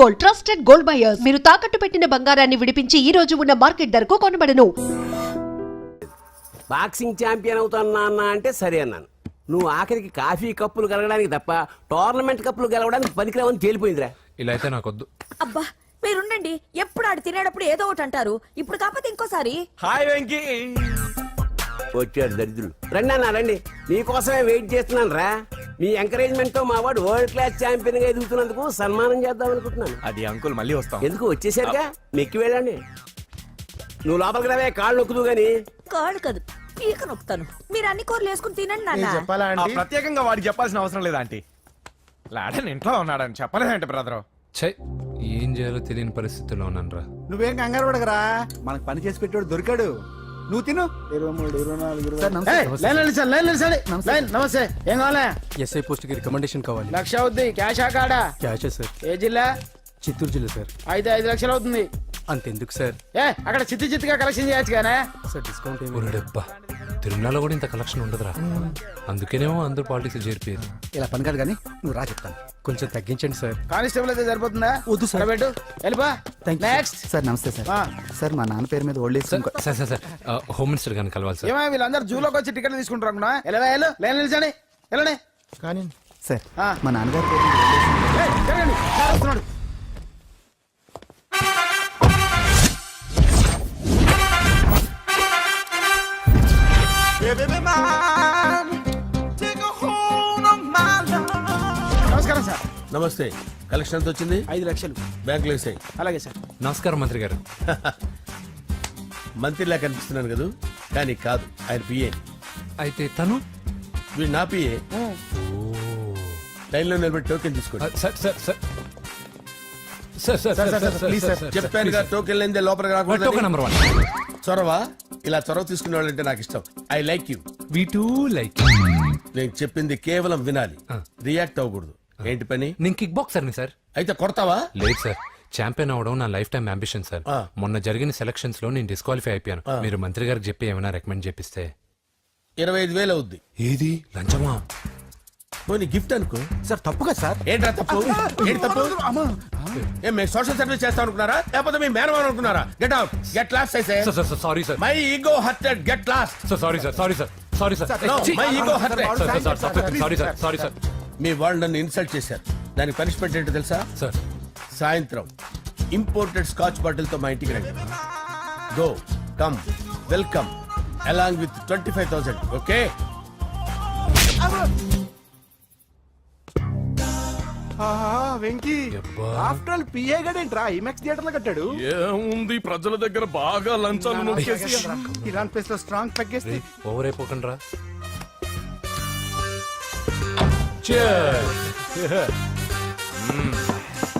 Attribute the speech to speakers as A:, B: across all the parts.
A: Gold trusted gold buyers మీరు తాకట్టు పెట్టిన బంగారాన్ని విడిపించి ఈ రోజు ఉన్న మార్కెట్ ధరకు కొనబడను.
B: బాక్సింగ్ ఛాంపియన్ అవుతాను అంటే సరే అన్నాను. నువ్వు ఆఖరికి కాఫీ కప్పులు గెలవడానికి తప్ప టోర్నమెంట్ కప్పులు గెలవడానికి పనికిరావని తేలిపోయిందిరా.
C: ఇలా అయితే నాకొద్దు.
D: అబ్బా మీరుండండి. ఎప్పుడు ఆడు తినేటప్పుడు ఏదో ఒకటి అంటారు. ఇప్పుడు కాకపోతే ఇంకోసారి.
C: హాయ్ వెంకీ.
B: వచ్చాడు దరిద్రులు రండి అన్న రండి. మీకోసమే వెయిట్ చేస్తున్నాను రా మీ ఎంకరేజ్మెంట్తో మా వాడు వరల్డ్ క్లాస్ ఛాంపియన్గా ఎదుగుతున్నందుకు సన్మానం చేద్దాం అనుకుంటున్నాను.
C: అది అంకుల్ మళ్ళీ వస్తాం.
B: ఎందుకు వచ్చేసరిగా? మెక్కి వెళ్ళండి. నువ్వు లోపలికి రావే కాళ్ళు నొక్కుదు గాని.
D: కాళ్ళు కాదు పీక నొక్కుతాను. మీరు అన్ని కూరలు వేసుకుని తినండి నాన్న.
E: చెప్పాలా
C: ఆ,
E: అండి
C: ప్రత్యేకంగా వాడికి చెప్పాల్సిన అవసరం లేదా ఆంటీ. లాడన్ ఇంట్లో ఉన్నాడని చెప్పలేదంటే బ్రదర్.
F: ఛై ఏం చేయాలో తెలియని పరిస్థితిలో ఉన్నాను
E: నువ్వేం కంగారు పడగరా మనకు పని చేసి పెట్టాడు దొరికాడు. నువ్వు తిను. ఇరవై మూడు ఇరవై నాలుగు ఇరవై ఏయ్, లైన్ నిలిచండి, లైన్ నిలిచండి. లైన్, నమస్తే. ఏం కావాలా?
G: ఎస్ఐ పోస్ట్కి రికమెండేషన్ కావాలి.
E: లక్ష అవుద్ది క్యాష్ ఆ కాడా?
G: Cash sir.
E: ఏ జిల్లా?
G: చిత్తూరు జిల్లా సార్.
E: అయితే ఐదు లక్షలు అవుతుంది.
G: అంతెందుకు సార్.
E: ఏ అక్కడ చిత్తి చిత్తిగా కలెక్షన్ చేయొచ్చు కానీ
G: సార్ డిస్కౌంట్ ఏమి
F: తిరుమలలో కూడా ఇంత కలెక్షన్ ఉండదురా. అందుకేనేమో అందరూ పాలిటిక్స్ చేరిపోయారు.
G: ఇలా పని కాదు కానీ నువ్వు రా చెప్తాను. కొంచెం తగ్గించండి సార్.
E: కానిస్టేబుల్ అయితే సరిపోతుందా?
G: వద్దు సార్.
E: పెట్టు. వెళ్ళిపా. నెక్స్ట్
G: సార్ నమస్తే సార్. సార్ మా నాన్న పేరు మీద old age
F: sir sir sir sir ఆ, హోమ్ మినిస్టర్ గారిని కలవాలి సార్.
E: ఏమో వీళ్ళందరూ జూలోకి వచ్చి టికెట్ తీసుకుంటారు అనుకున్నా ఎలా వెళ్ళు లైన్ నిలిచండి వెళ్ళండి
G: కానీ సార్
E: ఆ.
G: మా నాన్నగారి పేరు మీద old age
E: ఏయ్, జరగండి సార్ వస్తున్నాడు. నమస్కారం సార్.
H: నమస్తే. కలెక్షన్ ఎంత వచ్చింది?
E: ఐదు లక్షలు.
H: బ్యాంకులో వేసాయి.
E: అలాగే సార్.
F: నమస్కారం మంత్రి గారు.
H: మంత్రిలా కనిపిస్తున్నాను కదా? కానీ కాదు ఆయన పిఏ
F: అయితే తను?
H: వీడు నా పిఏ లైన్లో నిలబడి టోకెన్ తీసుకోండి. చొరవా టోకెన్ లేనిదే లోపలికి ఇలా చొరవ తీసుకునే వాళ్ళంటే నాకు ఇష్టం. I like you
F: we too like
H: నేను చెప్పింది కేవలం వినాలి. రియాక్ట్ అవ్వకూడదు. ఏంటి పని?
F: నేను కిక్ బాక్సర్ని సార్.
H: అయితే కొడతావా?
F: లేదు సార్. ఛాంపియన్ అవడం నా లైఫ్ టైం అంబిషన్ సార్. మొన్న జరిగిన సెలక్షన్స్లో నేను డిస్క్వాలిఫై అయిపోయాను. మీరు మంత్రి గారికి చెప్పి ఏమైనా రికమెండ్ చేపిస్తే.
H: ఇరవై ఐదు వేలు అవుద్ది.
F: ఏది? లంచమా?
H: పోనీ గిఫ్ట్ అనుకో.
G: సార్ తప్పుగా సార్.
H: ఏంట్రా తప్పు? ఏంటి తప్పు? ఏం మేము సోషల్ సర్వీస్ చేస్తాం అనుకున్నారా? లేకపోతే మీ మేనమాన్ అనుకున్నారా? గెట్ అవుట్ గెట్ లాస్ట్ అయితే
F: sir sir sir sorry sir
H: my ego hurted get lost
F: sir sorry sir sorry sir sorry sir
H: my ego hurt.
F: Sorry sir sorry sir
H: మీ వాళ్ళు నన్ను ఇన్సల్ట్ చేశారు. దానికి పనిష్మెంట్ ఏంటో తెలుసా?
F: సార్
H: సాయంత్రం. Imported scotch బాటిల్తో మా ఇంటికి రండి. Go come welcome along with twenty five thousand okay
E: Venky. After all PA గడేంట్రా? IMAX థియేటర్లో కట్టాడు.
C: ఏముంది? ప్రజల దగ్గర బాగా లంచాలు నొక్కేసి.
E: ఇరాన్ ప్లేస్లో స్ట్రాంగ్ తగ్గేస్తే.
F: ఓవర్ అయిపోకండి రా
H: రే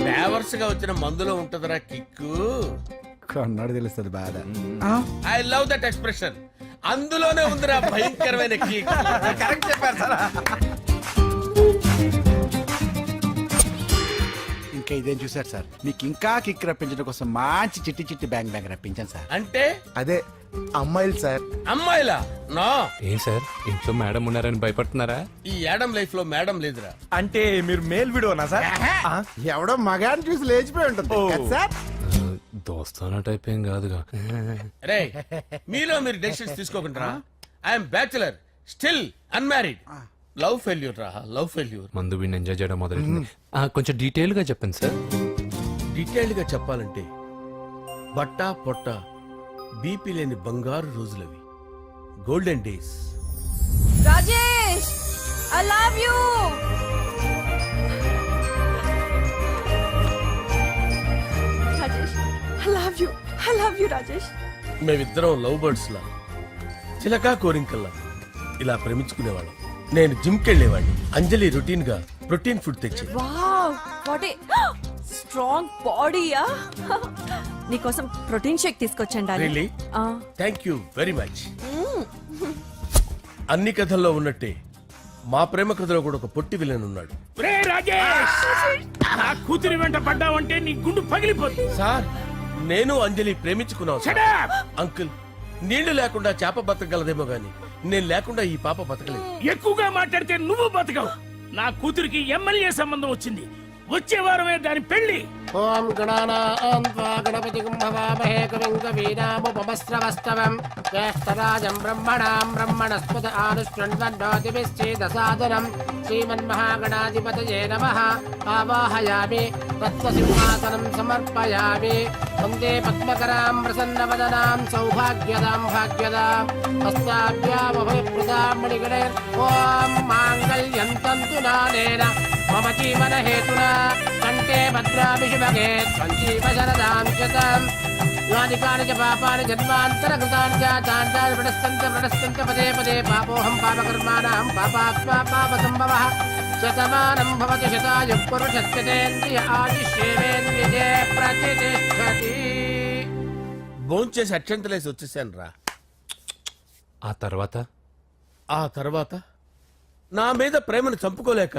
H: ఫ్లేవర్స్గా వచ్చిన మందులో ఉంటదిరా కిక్కు.
G: కన్నాడు తెలుస్తుంది బాధ.
H: I love that expression. అందులోనే ఉందిరా భయంకరమైన కిక్. కరెక్ట్ చెప్పారు సార్.
E: ఇంకా ఇదేం చూసారు సార్? మీకు ఇంకా కిక్ రప్పించడం కోసం మంచి చిట్టి చిట్టి బ్యాంగ్ బ్యాంగ్ రప్పించాను సార్.
H: అంటే?
E: అదే అమ్మాయిలు సార్.
H: అమ్మాయిలా? నా?
F: ఏం సార్? ఇంట్లో మేడం ఉన్నారని భయపడుతున్నారా?
H: ఈ యాడమ్ లైఫ్లో మేడం లేదురా.
C: అంటే మీరు మేల్ వీడియోనా సార్?
E: ఎవడో మగాన్ని చూసి లేచిపోయి ఉంటుంది. కదా సార్?
F: ఆ, దోస్తానా టైప్ ఏం కాదుగా.
H: రే మీలో మీరు డెసిషన్స్ తీసుకోకుండా I'm bachelor still unmarried love failure రా లవ్ ఫెయిల్యూర్
F: మందు వీడిని ఎంజాయ్ చేయడం మొదలైంది కొంచెం డీటెయిల్గా చెప్పండి సార్.
H: డీటెయిల్డ్గా చెప్పాలంటే బట్టా పొట్ట బీపీ లేని బంగారు రోజులవి. Golden days
D: Rajesh I love you Rajesh I love you I love you Rajesh.
H: మేమిద్దరం లవ్ బర్డ్స్ లా. చిలకా కోరింకల్లా. ఇలా ప్రేమించుకునేవాళ్ళం. నేను జిమ్ కెళ్ళేవాడిని అంజలి రొటీన్గా ప్రోటీన్ ఫుడ్ తెచ్చి
D: వావ్ వాట్ ఏ స్ట్రాంగ్ బాడీయా నీకోసం ప్రోటీన్ షేక్ తీసుకొచ్చండి?
H: థ్యాంక్ యూ వెరీ మచ్ అన్ని కథల్లో ఉన్నట్టే మా ప్రేమ కథలో కూడా ఒక పొట్టి విలన్ ఉన్నాడు.
I: రే రాజేష్! నా కూతురి వెంట పడ్డావంటే నీ గుండు పగిలిపోతుంది.
H: సార్ నేను అంజలి ప్రేమించుకున్నాను సార్.
I: Shut up!
H: అంకుల్ నీళ్ళు లేకుండా చేప బతకగలదేమో గాని నేను లేకుండా ఈ పాప బతకలేదు.
I: ఎక్కువగా మాట్లాడితే నువ్వు బతకవు. నా కూతురికి ఎమ్మెల్యే సంబంధం వచ్చింది. వచ్చే వారమే దాని పెళ్ళి
J: ఓం గణానాం త్వా గణపతి భవామహే కవిం కవీనాముపమస్రవస్తవం జ్యేష్ఠరాజం బ్రహ్మణాం బ్రహ్మణస్పద ఆనుష్ణ్వన్నోతిభిశ్చేదసాదనం శ్రీమన్మహాగణాధిపతయే నమః. ఆవాహయామి తత్వసింహాసనం సమర్పయామి. వందే పద్మకరాం ప్రసన్నవదనాం సౌభాగ్యదాం భాగ్యదాం. హస్తాభ్యామభయప్రదాం మణిగణైర్ ఓం మాంగళ్యం తంతు నానేన మమ జీవన హేతునా కంటే భద్రాభిషుభగే సంజీవ శరదాం శతం చ పాపాని జన్మాంతరకృతాని చ చాంతాని ప్రణస్తంత ప్రణస్తంత పదే పదే పాపోహం పాపకర్మాణం పాపాత్మా పాపసంభవః శతమానం భవతి శతాయు పురుషస్యతేంద్రియ ఆదిశ్యేవేంద్రియే ప్రతిష్టతి
H: భోంచేసి అక్షంతలేసి వచ్చేసాను రా.
F: ఆ తర్వాత?
H: ఆ తర్వాత నా మీద ప్రేమను చంపుకోలేక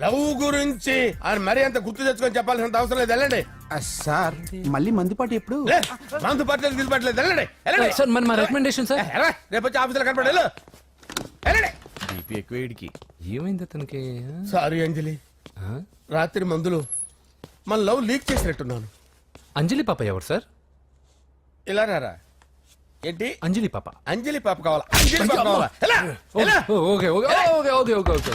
H: లవ్ గురించి ఆయన మరీ అంత గుర్తు తెచ్చుకొని చెప్పాల్సినంత అవసరం లేదు. వెళ్ళండి.
E: సార్ మళ్ళీ మందుపాటి ఎప్పుడు?
H: మందు పట్టలేదు పట్టలేదు వెళ్ళండి. వెళ్ళండి.
F: సార్ మరి మా రికమెండేషన్ సార్?
H: రేపు వచ్చి ఆఫీసులో కనపడి వెళ్ళు. వెళ్ళండి.
C: బీపీ ఎక్కువ వీడికి.
F: ఏమైంది అతనికి?
H: సారీ అంజలి.
F: ఆ?
H: రాత్రి మందులు మన లవ్ లీక్ చేసినట్టున్నాను.
F: అంజలి పాప ఎవరు సార్?
H: ఇలా రారా? ఏంటి?
F: అంజలి పాప.
H: అంజలి పాప కావాలా? అంజలి పాప కావాలా?
F: Okay okay okay okay okay okay.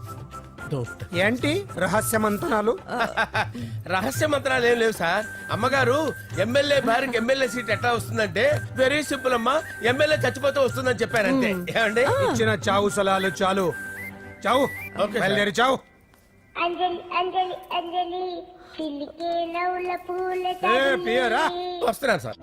H: don't
E: ఏంటి? రహస్య మంతనాలు?
H: రహస్య మంత్రాలు ఏం లేవు సార్. అమ్మగారు ఎమ్మెల్యే భార్యకి ఎమ్మెల్యే సీట్ ఎట్లా వస్తుందంటే వెరీ సింపుల్ అమ్మా ఎమ్మెల్యే చచ్చిపోతే వస్తుందని చెప్పారంతే. ఏమండి?
E: ఇచ్చిన చావు సలాలు చాలు. చావు. బయలుదేరి చావు.
K: అంజలి అంజలి అంజలి పిల్లికే నవ్వుల పూల
E: ఏ, పియరా?
K: తబిల్లి
H: వస్తున్నాను సార్.